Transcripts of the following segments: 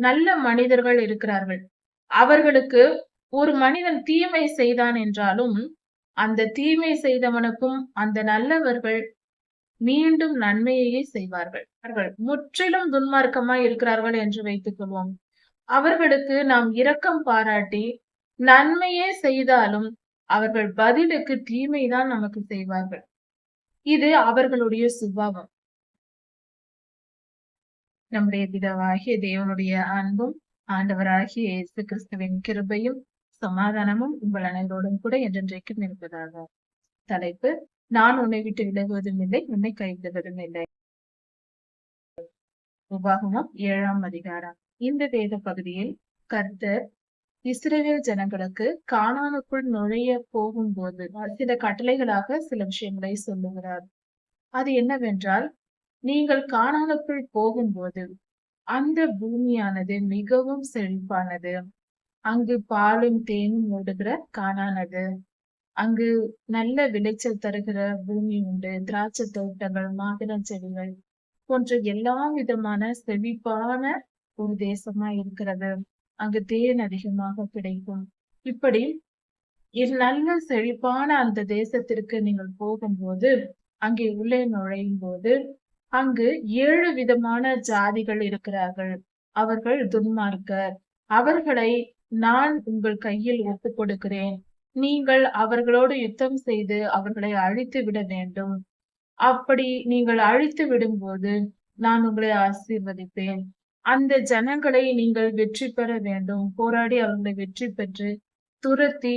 நல்ல மனிதர்கள் இருக்கிறார்கள். அவர்களுக்கு ஒரு மனிதன் தீமை செய்தான் என்றாலும் அந்த தீமை செய்தவனுக்கும் அந்த நல்லவர்கள் மீண்டும் நன்மையையே செய்வார்கள். அவர்கள் முற்றிலும் துன்மார்க்கமாய் இருக்கிறார்கள் என்று வைத்துக் கொள்வோம். அவர்களுக்கு நாம் இரக்கம் பாராட்டி நன்மையே செய்தாலும் அவர்கள் பதிலுக்கு தீமைதான் நமக்கு செய்வார்கள். இது அவர்களுடைய சுபாவம். நம்முடைய பிதாவாகிய தேவனுடைய அன்பும் ஆண்டவராகிய இயேசு கிறிஸ்துவின் கிருபையும் சமாதானமும் உங்கள் அனைவரோடும் கூட என்றென்றைக்கும் இருப்பதாக. தலைப்பு நான் உன்னை விட்டு விலகுவதும் இல்லை உன்னை கைவிடுவதும் இல்லை. உபாகமம் ஏழாம் அதிகாரம். இந்த வேத பகுதியில் கர்த்தர் இஸ்ரேல் ஜனங்களுக்கு காணானுக்குள் நுழைய போகும்போது சில கட்டளைகளாக சில விஷயங்களை சொல்லுகிறார். அது என்னவென்றால் நீங்கள் காணானுக்குள் போகும்போது அந்த பூமியானது மிகவும் செழிப்பானது. அங்கு பாலும் தேனும் ஓடுகிற காணானது அங்கு நல்ல விளைச்சல் தருகிற பூமி உண்டு. திராட்சை தோட்டங்கள் மாதுளம் செடிகள் போன்ற எல்லா விதமான செழிப்பான ஒரு தேசமா இருக்கிறது. அங்கு தேன் அதிகமாக கிடைக்கும். இப்படி நல்ல செழிப்பான அந்த தேசத்திற்கு நீங்கள் போகும்போது அங்கே உள்ளே நுழையும் போது அங்கு ஏழு விதமான ஜாதிகள் இருக்கிறார்கள். அவர்கள் துன்மார்க்கர். அவர்களை நான் உங்கள் கையில் ஒப்புக் கொடுக்கிறேன் நீங்கள் அவர்களோடு யுத்தம் செய்து அவர்களை அழித்து விட வேண்டும். அப்படி நீங்கள் அழித்து விடும்போது நான் உங்களை ஆசீர்வதிப்பேன். அந்த ஜனங்களை நீங்கள் வெற்றி பெற வேண்டும். போராடி அவர்களை வெற்றி பெற்று துரத்தி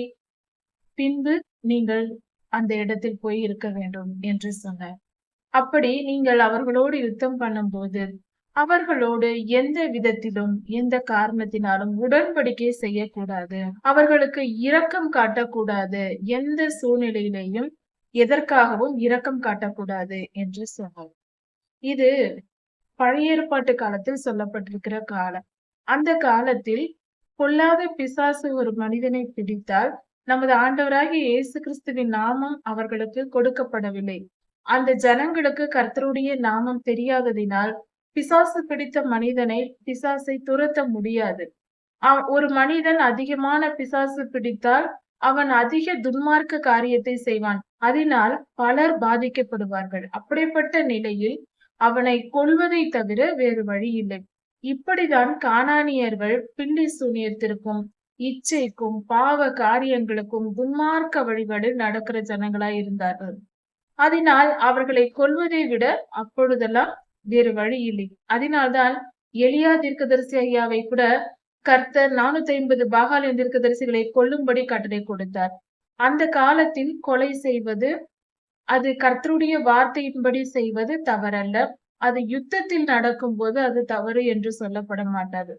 பின்பு நீங்கள் அந்த இடத்தில் போய் இருக்க வேண்டும் என்று சொன்னார். அப்படி நீங்கள் அவர்களோடு யுத்தம் பண்ணும்போது அவர்களோடு எந்த விதத்திலும் எந்த காரணத்தினாலும் உடன்படிக்கை செய்யக்கூடாது. அவர்களுக்கு இரக்கம் காட்டக்கூடாது. எந்த சூழ்நிலையிலையும் எதற்காகவும் இரக்கம் காட்டக்கூடாது என்று சொன்னார். இது பழைய ஏற்பாட்டு காலத்தில் சொல்லப்பட்டிருக்கிற காலம். அந்த காலத்தில் பொல்லாத பிசாசு ஒரு மனிதனை பிடித்தால் நமது ஆண்டவராகிய இயேசு கிறிஸ்துவின் நாமம் அவர்களுக்கு கொடுக்கப்படவில்லை. அந்த ஜனங்களுக்கு கர்த்தருடைய நாமம் தெரியாததினால் பிசாசு பிடித்த மனிதனை பிசாசை துரத்த முடியாது. ஒரு மனிதன் அதிகமான பிசாசு பிடித்தால் அவன் அதிக துன்மார்க்க காரியத்தை செய்வான். அதனால் பலர் பாதிக்கப்படுவார்கள். அப்படிப்பட்ட நிலையில் அவனை கொள்வதை தவிர வேறு வழி இல்லை. இப்படிதான் காணானியர்கள் பில்லி சூனியத்திற்கும் இச்சைக்கும் பாவ காரியங்களுக்கும் துன்மார்க்க வழிகளில் நடக்கிற ஜனங்களாய் இருந்தார்கள். அதனால் அவர்களை கொல்வதை விட அப்பொழுதெல்லாம் வேறு வழி இல்லை. அதனால்தான் எளியா தீர்க்கதரிசி ஐயாவை கூட கர்த்தர் நானூத்தி ஐம்பது பாகாலின் தீர்க்கதரிசிகளை கொல்லும்படி கட்டளை கொடுத்தார். அந்த காலத்தில் கொலை செய்வது அது கர்த்தருடைய வார்த்தையின்படி செய்வது தவறல்ல. அது யுத்தத்தில் நடக்கும் போது அது தவறு என்று சொல்லப்பட மாட்டாது.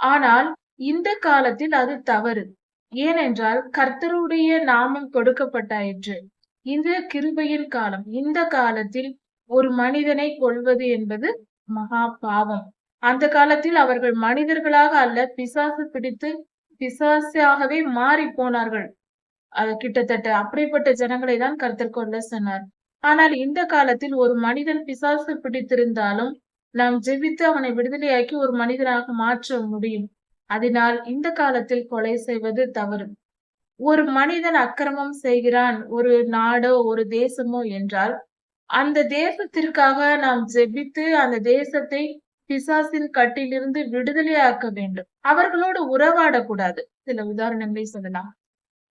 ஆனால் இந்த காலத்தில் அது தவறு. ஏனென்றால் கர்த்தருடைய நாமம் கொடுக்கப்பட்டாயிற்று. இது கிருபையின் காலம். இந்த காலத்தில் ஒரு மனிதனை கொள்வது என்பது மகா பாவம். அந்த காலத்தில் அவர்கள் மனிதர்களாக அல்ல பிசாசு பிடித்து பிசாசாகவே மாறி போனார்கள். அது கிட்டத்தட்ட அப்படிப்பட்ட ஜனங்களை தான் கருத்தர் கொள்ள சொன்னார். ஆனால் இந்த காலத்தில் ஒரு மனிதன் பிசாசு பிடித்திருந்தாலும் நாம் ஜெபித்து அவனை விடுதலையாக்கி ஒரு மனிதனாக மாற்ற முடியும். அதனால் இந்த காலத்தில் கொலை செய்வது தவறு. ஒரு மனிதன் அக்கிரமம் செய்கிறான் ஒரு நாடோ ஒரு தேசமோ என்றால் அந்த தேசத்திற்காக நாம் ஜெபித்து அந்த தேசத்தை பிசாசின் கட்டிலிருந்து விடுதலையாக்க வேண்டும். அவர்களோடு உறவாடக்கூடாது. சில உதாரணங்களை சொல்லலாம்.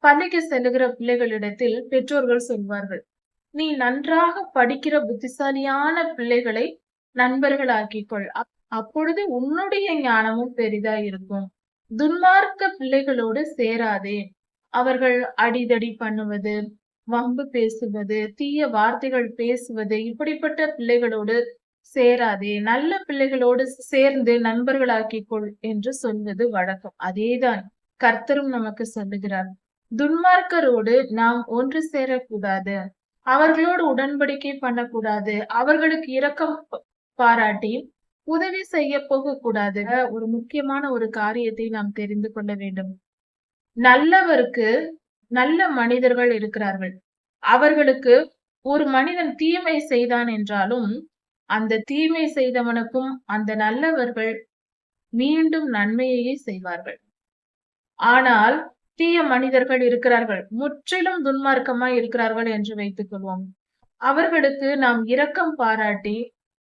பள்ளிக்கு செல்லுகிற பிள்ளைகளிடத்தில் பெற்றோர்கள் சொல்வார்கள் நீ நன்றாக படிக்கிற புத்திசாலியான பிள்ளைகளை நண்பர்களாக்கிக்கொள். அப்பொழுது உன்னுடைய ஞானமும் பெரிதா இருக்கும் துன்மார்க்க பிள்ளைகளோடு சேராதே. அவர்கள் அடிதடி பண்ணுவது வம்பு பேசுவது தீய வார்த்தைகள் பேசுவது இப்படிப்பட்ட பிள்ளைகளோடு சேராதே நல்ல பிள்ளைகளோடு சேர்ந்து நண்பர்களாக்கிக்கொள் என்று சொல்வது வழக்கம். அதேதான் கர்த்தரும் நமக்கு சொல்லுகிறார். துன்மார்க்கரோடு நாம் ஒன்று சேரக்கூடாது. அவர்களோடு உடன்படிக்கை பண்ணக்கூடாது. அவர்களுக்கு இரக்கம் பாராட்டி உதவி செய்ய போகக்கூடாது. ஒரு முக்கியமான ஒரு காரியத்தை நாம் தெரிந்து கொள்ள வேண்டும். நல்லவருக்கு நல்ல மனிதர்கள் இருக்கிறார்கள். அவர்களுக்கு ஒரு மனிதன் தீமை செய்தான் என்றாலும் அந்த தீமை செய்தவனுக்கும் அந்த நல்லவர்கள் மீண்டும் நன்மையையே செய்வார்கள். ஆனால் தீய மனிதர்கள் இருக்கிறார்கள். முற்றிலும் துன்மார்க்கமாய் இருக்கிறார்கள் என்று வைத்துக் கொள்வோம். அவர்களுக்கு நாம் இரக்கம் பாராட்டி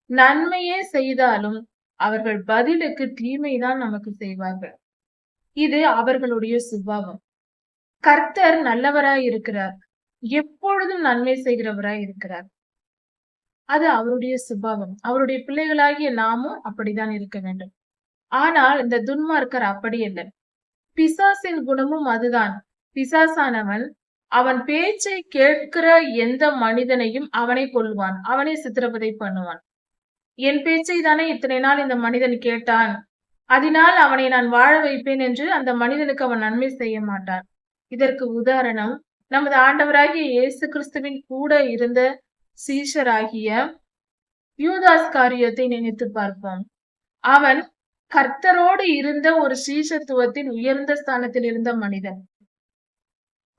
நன்மையே செய்தாலும் அவர்கள் பதிலுக்கு தீமைதான் நமக்கு செய்வார்கள். இது அவர்களுடைய சுபாவம். கர்த்தர் நல்லவராய் இருக்கிறார். எப்பொழுதும் நன்மை செய்கிறவராய் இருக்கிறார். அது அவருடைய சுபாவம். அவருடைய பிள்ளைகளாகிய நாமும் அப்படிதான் இருக்க வேண்டும். ஆனால் இந்த துன்மார்க்கர் அப்படி இல்லை. பிசாசின் குணமும் அதுதான். பிசாசானவன் அவன் பேச்சை கேட்கிற எந்த மனிதனையும் அவனை கொள்வான் அவனை சித்திரவதை பண்ணுவான். என் பேச்சை தானே இத்தனை நாள் இந்த மனிதன் கேட்டான்? அதனால் அவனை நான் வாழ வைப்பேன் என்று அந்த மனிதனுக்கு அவன் நன்மை செய்ய மாட்டான். இதற்கு உதாரணம் நமது ஆண்டவராகிய இயேசு கிறிஸ்துவின் கூட இருந்த சீஷராகிய யூதாஸ் காரியத்தை நினைத்து பார்ப்போம். அவன் கர்த்தரோடு இருந்த ஒரு சீசத்துவத்தின் உயர்ந்த ஸ்தானத்தில் இருந்த மனிதன்.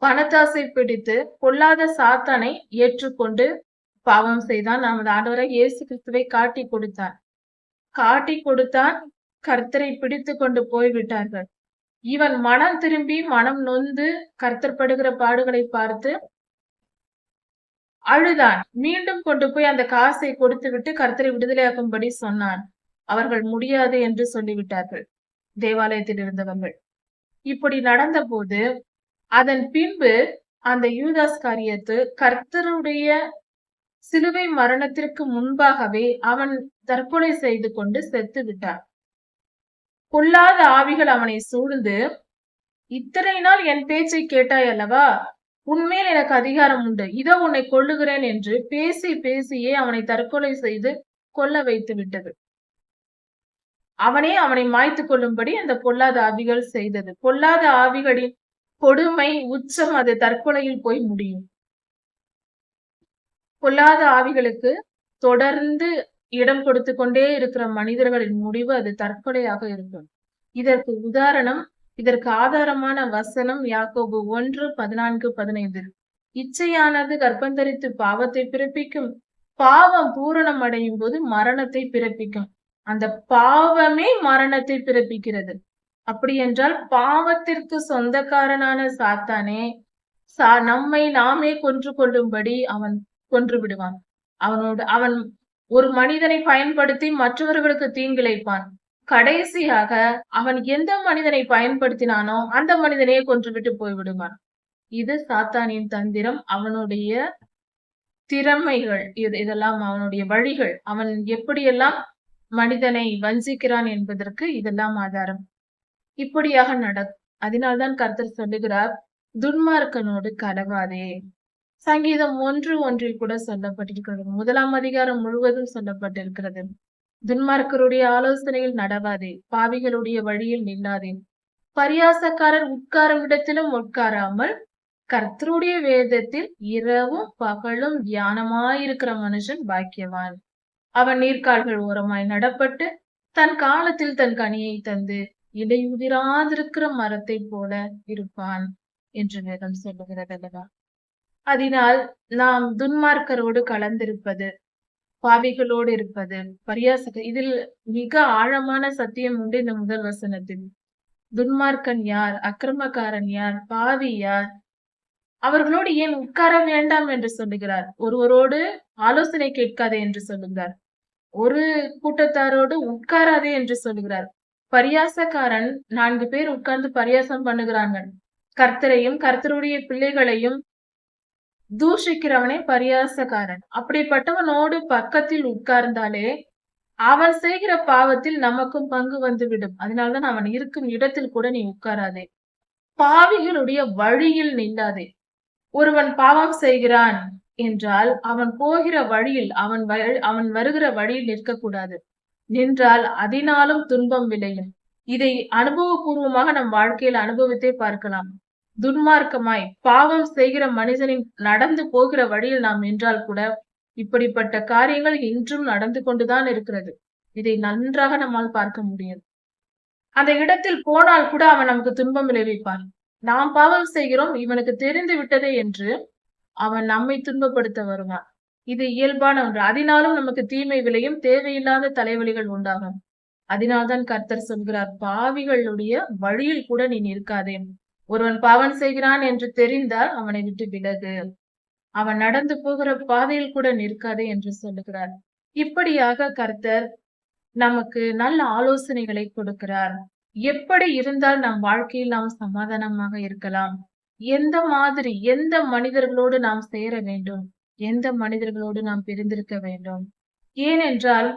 பணத்தாசை பிடித்து பொல்லாத சாத்தானை ஏற்றுக்கொண்டு பாவம் செய்தான். நமது ஆண்டவரை இயேசு கிறிஸ்துவை காட்டி கொடுத்தான். காட்டி கொடுத்தான் கர்த்தரை பிடித்து கொண்டு போய்விட்டார்கள். இவன் மனம் திரும்பி மனம் நொந்து கர்த்தர் படுகிற பாடுகளை பார்த்து அழுதான். மீண்டும் கொண்டு போய் அந்த காசை கொடுத்து விட்டு கர்த்தரை விடுதலையாக்கும்படி சொன்னான். அவர்கள் முடியாது என்று சொல்லிவிட்டார்கள். தேவாலயத்தில் இருந்தவர்கள். இப்படி நடந்த போது அதன் பின்பு அந்த யூதாஸ் காரியத்து கர்த்தருடைய சிலுவை மரணத்திற்கு முன்பாகவே அவன் தற்கொலை செய்து கொண்டு செத்து விட்டான் பொல்லாத ஆவிகள் அவனை சூழ்ந்து இத்தனை நாள் என் பேச்சை கேட்டாய் அல்லவா? உன்மேல் எனக்கு அதிகாரம் உண்டு. இதோ உன்னை கொள்ளுகிறேன் என்று பேசி பேசியே அவனை தற்கொலை செய்து கொல்ல வைத்து விட்டது. அவனே அவனை மாய்த்து கொள்ளும்படி அந்த பொல்லாத ஆவிகள் செய்தது. பொல்லாத ஆவிகளின் கொடுமை உச்சம் அது தற்கொலையில் போய் முடியும். பொல்லாத ஆவிகளுக்கு தொடர்ந்து இடம் கொடுத்து கொண்டே இருக்கிற மனிதர்களின் முடிவு அது தற்கொலையாக இருக்கும் இதற்கு உதாரணம் இதற்கு ஆதாரமான வசனம் யாக்கோபு ஒன்று பதினான்கு பதினைந்து. இச்சையானது கர்ப்பந்தரித்து பாவத்தை பிறப்பிக்கும். பாவம் பூரணம் அடையும் போது மரணத்தை பிறப்பிக்கும். அந்த பாவமே மரணத்தை பிறப்பிக்கிறது. அப்படி என்றால் பாவத்திற்கு சொந்தக்காரனான சாத்தானே சா நம்மை நாமே கொன்று கொள்ளும்படி அவன் கொன்று விடுவான். அவனோடு அவன் ஒரு மனிதனை பயன்படுத்தி மற்றவர்களுக்கு தீங்கிழைப்பான். கடைசியாக அவன் எந்த மனிதனை பயன்படுத்தினானோ அந்த மனிதனையே கொன்றுவிட்டு போய்விடுவான். இது சாத்தானின் தந்திரம் அவனுடைய திறமைகள் இது இதெல்லாம் அவனுடைய வழிகள். அவன் எப்படியெல்லாம் மனிதனை வஞ்சிக்கிறான் என்பதற்கு இதெல்லாம் ஆதாரம். இப்படியாக நட அதனால்தான் கர்த்தர் சொல்லுகிறார் துன்மார்க்கனோடு கலவாதே. சங்கீதம் ஒன்று ஒன்றில் கூட சொல்லப்பட்டிருக்கிறது. முதலாம் அதிகாரம் முழுவதும் சொல்லப்பட்டிருக்கிறது. துன்மார்க்கருடைய ஆலோசனையில் நடவாதே பாவிகளுடைய வழியில் நில்லாதே. பரியாசக்காரர் உட்காரும் இடத்திலும் உட்காராமல் கர்த்தருடைய வேதத்தில் இரவும் பகலும் தியானமாயிருக்கிற மனுஷன் பாக்கியவான். அவன் நீர்கால்கள் ஓரமாய் நடப்பட்டு தன் காலத்தில் தன் கனியை தந்து இடையுதிராதிருக்கிற மரத்தை போல இருப்பான் என்று வேதம் சொல்லுகிறது அல்லவா? அதனால் நாம் துன்மார்க்கரோடு கலந்திருப்பது பாவிகளோடு இருப்பது பரியாசக இதில் மிக ஆழமான சத்தியம் உண்டு இந்த முதல் வசனத்தில். துன்மார்க்கன் யார்? அக்கிரமக்காரன் யார்? பாவி யார்? அவர்களோடு ஏன் உட்கார வேண்டாம் என்று சொல்லுகிறார்? ஒருவரோடு ஆலோசனை கேட்காதே என்று சொல்லுகிறார். ஒரு கூட்டத்தாரோடு உட்காராதே என்று சொல்லுகிறார். பரியாசக்காரன் நான்கு பேர் உட்கார்ந்து பரியாசம் பண்ணுகிறாங்க கர்த்தரையும் கர்த்தருடைய பிள்ளைகளையும் தூஷிக்கிறவனே பரியாசக்காரன். அப்படிப்பட்டவனோடு பக்கத்தில் உட்கார்ந்தாலே அவன் செய்கிற பாவத்தில் நமக்கும் பங்கு வந்துவிடும். அதனால்தான் அவன் இருக்கும் இடத்தில் கூட நீ உட்காராதே. பாவிகளுடைய வழியில் நில்லாதே. ஒருவன் பாவம் செய்கிறான் என்றால் அவன் போகிற வழியில் அவன் அவன் வருகிற வழியில் நிற்கக்கூடாது. நின்றால் அதனாலும் துன்பம் விளையும். இதை அனுபவபூர்வமாக நம் வாழ்க்கையில் அனுபவித்தே பார்க்கலாம். துன்மார்க்கமாய் பாவம் செய்கிற மனிதனின் நடந்து போகிற வழியில் நாம் நின்றால் கூட இப்படிப்பட்ட காரியங்கள் இன்றும் நடந்து கொண்டுதான் இருக்கிறது. இதை நன்றாக நம்மால் பார்க்க முடியும். அந்த இடத்தில் போனால் கூட அவன் நமக்கு துன்பம் விளைவிப்பான். நாம் பாவம் செய்கிறோம் இவனுக்கு தெரிந்து விட்டதே என்று அவன் நம்மை துன்பப்படுத்த வருவான். இது இயல்பான ஒன்று. அதனாலும் நமக்கு தீமை விளையும் தேவையில்லாத தலைவலிகள் உண்டாகும். அதனால்தான் கர்த்தர் சொல்கிறார் பாவிகளுடைய வழியில் கூட நீ நிற்காதே. ஒருவன் பாவம் செய்கிறான் என்று தெரிந்தால் அவனை விட்டு விலகு. அவன் நடந்து போகிற பாதையில் கூட நிற்காதே என்று சொல்லுகிறார். இப்படியாக கர்த்தர் நமக்கு நல்ல ஆலோசனைகளை கொடுக்கிறார். எப்படி இருந்தால் நம் வாழ்க்கையில் நாம் சமாதானமாக இருக்கலாம். எந்த மாதிரி எந்த மனிதர்களோடு நாம் சேர வேண்டும்? எந்த மனிதர்களோடு நாம் பிரிந்திருக்க வேண்டும்? ஏனென்றால்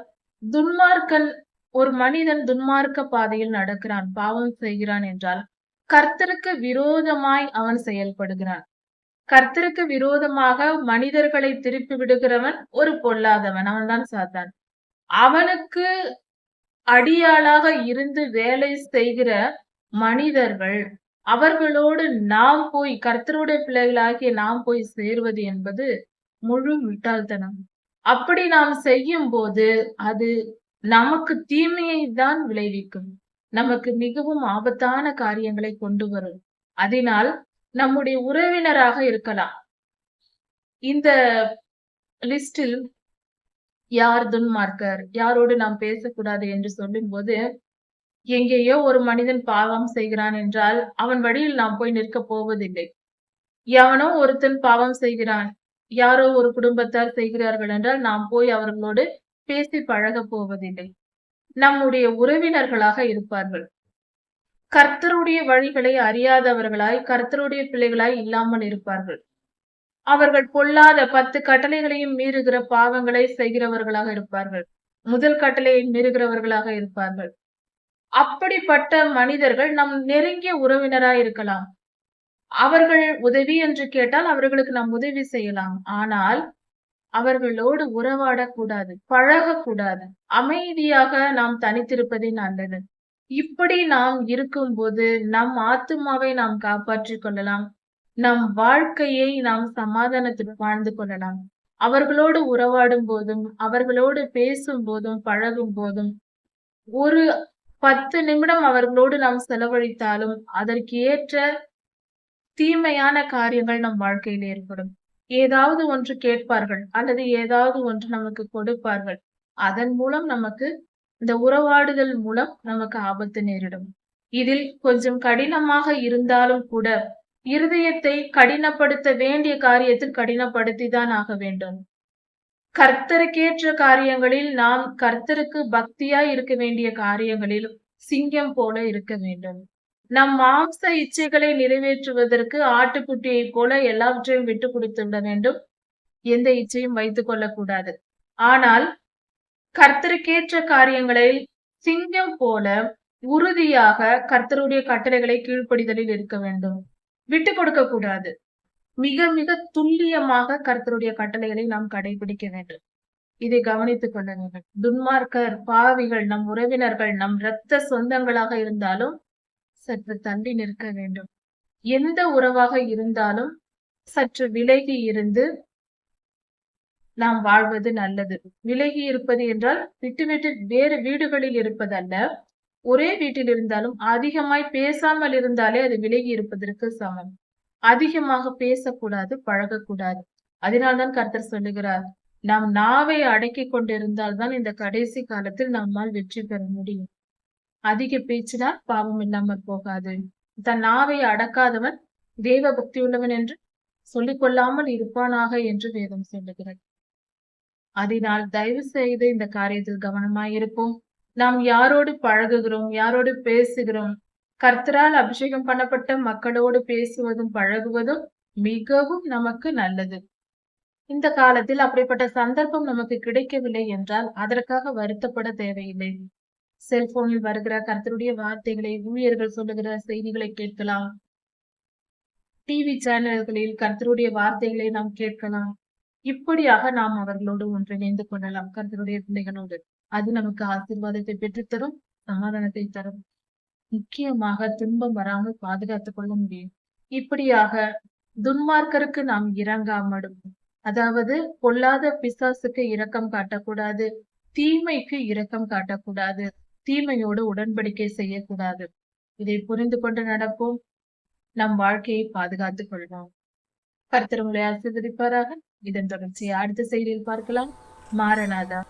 துன்மார்க்கன் ஒரு மனிதன் துன்மார்க்க பாதையில் நடக்கிறான் பாவம் செய்கிறான் என்றால் கர்த்தருக்கு விரோதமாய் அவன் செயல்படுகிறான். கர்த்தருக்கு விரோதமாக மனிதர்களை திருப்பி விடுகிறவன் ஒரு பொல்லாதவன் அவன்தான் சாத்தான். அவனுக்கு அடியாளாக இருந்து வேலை செய்கிற மனிதர்கள் அவர்களோடு நாம் போய் கர்த்தருடைய பிள்ளைகளாகிய நாம் போய் சேர்வது என்பது முழு முட்டாள்தனம். அப்படி நாம் செய்யும் போது அது நமக்கு தீமையை தான் விளைவிக்கும். நமக்கு மிகவும் ஆபத்தான காரியங்களை கொண்டு வரும். அதனால் நம்முடைய உறவினராக இருக்கலாம். இந்த லிஸ்டில் யார் துன்மார்க்கர் யாரோடு நாம் பேசக்கூடாது என்று சொல்லும் போது எங்கேயோ ஒரு மனிதன் பாவம் செய்கிறான் என்றால் அவன் வழியில் நாம் போய் நிற்க போவதில்லை. எவனோ ஒருத்தன் பாவம் செய்கிறான். யாரோ ஒரு குடும்பத்தார் செய்கிறார்கள் என்றால் நாம் போய் அவர்களோடு பேசி பழக போவதில்லை. நம்முடைய உறவினர்களாக இருப்பார்கள். கர்த்தருடைய வழிகளை அறியாதவர்களாய் கர்த்தருடைய பிள்ளைகளாய் இல்லாமல் இருப்பார்கள். அவர்கள் பொல்லாத பத்து கட்டளைகளையும் மீறுகிற பாவங்களை செய்கிறவர்களாக இருப்பார்கள். முதல் கட்டளையை மீறுகிறவர்களாக இருப்பார்கள். அப்படிப்பட்ட மனிதர்கள் நம் நெருங்கிய உறவினராய் இருக்கலாம். அவர்கள் உதவி என்று கேட்டால் அவர்களுக்கு நாம் உதவி செய்யலாம். ஆனால் அவர்களோடு உறவாடக்கூடாது பழகக்கூடாது. அமைதியாக நாம் தனித்திருப்பதே நல்லது. இப்படி நாம் இருக்கும்போது நம் ஆத்துமாவை நாம் காப்பாற்றிக் கொள்ளலாம். நம் வாழ்க்கையை நாம் சமாதானத்துடன் வாழ்ந்து கொள்ளலாம். அவர்களோடு உறவாடும் போதும் அவர்களோடு பேசும் போதும் பழகும் போதும் ஒரு பத்து நிமிடம் அவர்களோடு நாம் செலவழித்தாலும் அதற்கு ஏற்ற தீமையான காரியங்கள் நம் வாழ்க்கையில் ஏற்படும். ஏதாவது ஒன்று கேட்பார்கள் அல்லது ஏதாவது ஒன்று நமக்கு கொடுப்பார்கள். அதன் மூலம் நமக்கு இந்த உறவாடுதல் மூலம் நமக்கு ஆபத்து நேரிடும். இதில் கொஞ்சம் கடினமாக இருந்தாலும் கூட இருதயத்தை கடினப்படுத்த வேண்டிய காரியத்தில் கடினப்படுத்தி தான் ஆக வேண்டும். கர்த்தருக்கேற்ற காரியங்களில் நாம் கர்த்தருக்கு பக்தியாய் இருக்க வேண்டிய காரியங்களில் சிங்கம் போல இருக்க வேண்டும். நம் மாம்ச இச்சைகளை நிறைவேற்றுவதற்கு ஆட்டுக்குட்டியை போல எல்லாவற்றையும் விட்டு கொடுத்துட வேண்டும். எந்த இச்சையும் வைத்துக் கொள்ளக்கூடாது. ஆனால் கர்த்தருக்கேற்ற காரியங்களை சிங்கம் போல உறுதியாக கர்த்தருடைய கட்டளைகளை கீழ்ப்படிதலில் இருக்க வேண்டும். விட்டு கொடுக்க கூடாது மிக மிக துல்லியமாக கர்த்தருடைய கட்டளைகளை நாம் கடைபிடிக்க வேண்டும். இதை கவனித்துக் கொள்ள வேண்டும். துன்மார்க்கர் பாவிகள் நம் உறவினர்கள் நம் இரத்த சொந்தங்களாக இருந்தாலும் சற்று தள்ளி நிற்க வேண்டும். எந்த உறவாக இருந்தாலும் சற்று விலகி இருந்து நாம் வாழ்வது நல்லது. விலகி இருப்பது என்றால் விட்டு விட்டு வேறு வீடுகளில் இருப்பதல்ல. ஒரே வீட்டில் இருந்தாலும் அதிகமாய் பேசாமல் இருந்தாலே அது விலகி இருப்பதற்கு சமம். அதிகமாக பேசக்கூடாது பழகக்கூடாது. அதனால்தான் கர்த்தர் சொல்லுகிறார் நாம் நாவை அடக்கி கொண்டிருந்தால் தான் இந்த கடைசி காலத்தில் நம்மால் வெற்றி பெற முடியும். அதிக பேச்சினால் பாவம் இல்லாமல் போகாது. தன் நாவை அடக்காதவன் தேவ பக்தி உள்ளவன் என்று சொல்லிக் கொள்ளாமல் இருப்பானாக என்று வேதம் சொல்லுகிறது. அதனால் தயவு செய்து இந்த காரியத்தில் கவனமாயிருப்போம். நாம் யாரோடு பழகுகிறோம் யாரோடு பேசுகிறோம்? கர்த்தரால் அபிஷேகம் பண்ணப்பட்ட மக்களோடு பேசுவதும் பழகுவதும் மிகவும் நமக்கு நல்லது. இந்த காலத்தில் அப்படிப்பட்ட சந்தர்ப்பம் நமக்கு கிடைக்கவில்லை என்றால் அதற்காக வருத்தப்பட தேவையில்லை. செல்போனில் வருகிற கர்த்தருடைய வார்த்தைகளை ஊழியர்கள் சொல்லுகிற செய்திகளை கேட்கலாம். டிவி சேனல்களில் கர்த்தருடைய வார்த்தைகளை நாம் கேட்கலாம். இப்படியாக நாம் அவர்களோடு ஒன்றிணைந்து கொள்ளலாம். கர்த்தருடைய பிள்ளைகளோடு. அது நமக்கு ஆசீர்வாதத்தை பெற்றுத்தரும் சமாதானத்தை தரும். முக்கியமாக துன்பம் வராமல் பாதுகாத்துக் கொள்ள முடியும். இப்படியாக துன்மார்க்கருக்கு நாம் இறங்காமடும் அதாவது பொல்லாத பிசாசுக்கு இரக்கம் காட்டக்கூடாது தீமைக்கு இரக்கம் காட்டக்கூடாது. தீமையோடு உடன்படிக்கை செய்யக்கூடாது. இதை புரிந்து கொண்டு நடப்போம். நம் வாழ்க்கையை பாதுகாத்துக் கொள்வோம். கர்த்தர் உங்களை ஆசீர்வதிப்பாராக. இதன் தொடர்ச்சியை அடுத்த செய்தியில் பார்க்கலாம். மாரநாதா